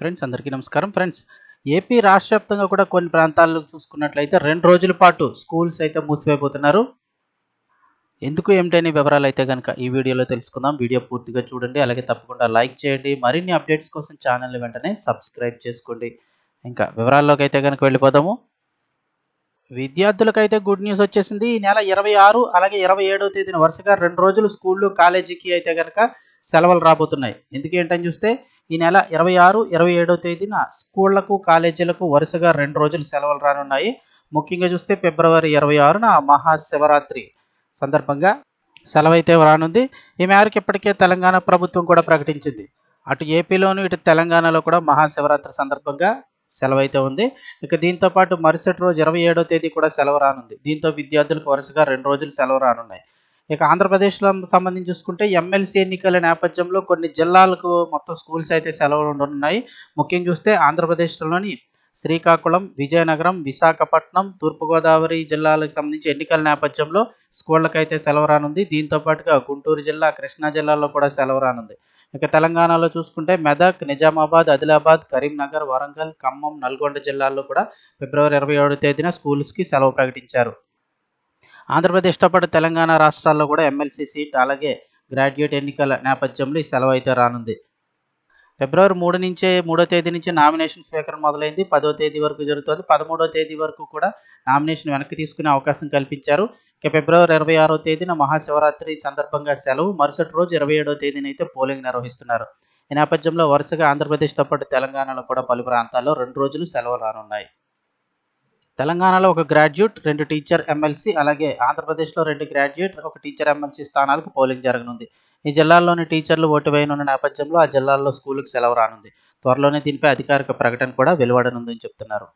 Friends అందరికీ నమస్కారం. Friends AP రాష్ట్ర వ్యాప్తంగా కూడా కొన్ని ప్రాంతాల్లో చూసుకున్నట్లయితే రెండు రోజుల పాటు స్కూల్స్ అయితే మూసివేయబోతున్నారు. ఎందుకు ఏమిటనే వివరాలు అయితే కనుక ఈ వీడియోలో తెలుసుకుందాం. వీడియో పూర్తిగా చూడండి. అలాగే తప్పకుండా లైక్ చేయండి. మరిన్ని అప్డేట్స్ కోసం ఛానల్ వెంటనే సబ్స్క్రైబ్ చేసుకోండి. ఇంకా వివరాల్లోకి అయితే కనుక వెళ్ళిపోదాము. విద్యార్థులకైతే గుడ్ న్యూస్ వచ్చేసింది. ఈ నెల ఇరవై ఆరు అలాగే ఇరవై ఏడవ తేదీన వరుసగా రెండు రోజులు స్కూళ్ళు కాలేజీకి అయితే కనుక సెలవులు రాబోతున్నాయి. ఎందుకేంటని చూస్తే ఈ నెల ఇరవై ఆరు ఇరవై ఏడవ తేదీన స్కూళ్ళకు కాలేజీలకు వరుసగా రెండు రోజులు సెలవులు రానున్నాయి. ముఖ్యంగా చూస్తే ఫిబ్రవరి ఇరవై ఆరున మహాశివరాత్రి సందర్భంగా సెలవైతే రానుంది. ఈ మేరకు ఇప్పటికే తెలంగాణ ప్రభుత్వం కూడా ప్రకటించింది. అటు ఏపీలోను ఇటు తెలంగాణలో కూడా మహాశివరాత్రి సందర్భంగా సెలవైతే ఉంది. ఇక దీంతో పాటు మరుసటి రోజు ఇరవై ఏడో తేదీ కూడా సెలవు రానుంది. దీంతో విద్యార్థులకు వరుసగా రెండు రోజులు సెలవు రానున్నాయి. ఇక ఆంధ్రప్రదేశ్లో సంబంధించి చూసుకుంటే ఎమ్మెల్సీ ఎన్నికల నేపథ్యంలో కొన్ని జిల్లాలకు మొత్తం స్కూల్స్ అయితే సెలవులు ఉండనున్నాయి. ముఖ్యంగా చూస్తే ఆంధ్రప్రదేశ్లోని శ్రీకాకుళం విజయనగరం విశాఖపట్నం తూర్పుగోదావరి జిల్లాలకు సంబంధించి ఎన్నికల నేపథ్యంలో స్కూళ్ళకైతే సెలవు రానుంది. దీంతో పాటుగా గుంటూరు జిల్లా కృష్ణా జిల్లాలో కూడా సెలవు రానుంది. ఇక తెలంగాణలో చూసుకుంటే మెదక్ నిజామాబాద్ ఆదిలాబాద్ కరీంనగర్ వరంగల్ ఖమ్మం నల్గొండ జిల్లాల్లో కూడా ఫిబ్రవరి ఇరవై ఏడవ తేదీన స్కూల్స్కి సెలవు ప్రకటించారు. ఆంధ్రప్రదేశ్తో పాటు తెలంగాణ రాష్ట్రాల్లో కూడా ఎమ్మెల్సీ సీట్ అలాగే గ్రాడ్యుయేట్ ఎన్నికల నేపథ్యంలో ఈ సెలవు అయితే రానుంది. ఫిబ్రవరి మూడు నుంచే మూడో తేదీ నుంచి నామినేషన్ స్వీకరణ మొదలైంది. పదో తేదీ వరకు జరుగుతుంది. పదమూడో తేదీ వరకు కూడా నామినేషన్ వెనక్కి తీసుకునే అవకాశం కల్పించారు. ఇక ఫిబ్రవరి ఇరవై ఆరో తేదీన మహాశివరాత్రి సందర్భంగా సెలవు. మరుసటి రోజు ఇరవై ఏడో తేదీన అయితే పోలింగ్ నిర్వహిస్తున్నారు. ఈ నేపథ్యంలో వరుసగా ఆంధ్రప్రదేశ్తో పాటు తెలంగాణలో కూడా పలు ప్రాంతాల్లో రెండు రోజులు సెలవు రానున్నాయి. తెలంగాణలో ఒక గ్రాడ్యుయేట్ రెండు టీచర్ ఎమ్మెల్సీ అలాగే ఆంధ్రప్రదేశ్లో రెండు గ్రాడ్యుయేట్ ఒక టీచర్ ఎమ్మెల్సీ స్థానాలకు పోలింగ్ జరగనుంది. ఈ జిల్లాల్లోని టీచర్లు ఓటు వేయనున్న నేపథ్యంలో ఆ జిల్లాల్లో స్కూలుకు సెలవు రానుంది. త్వరలోనే దీనిపై అధికారిక ప్రకటన కూడా వెలువడనుందని చెప్తున్నారు.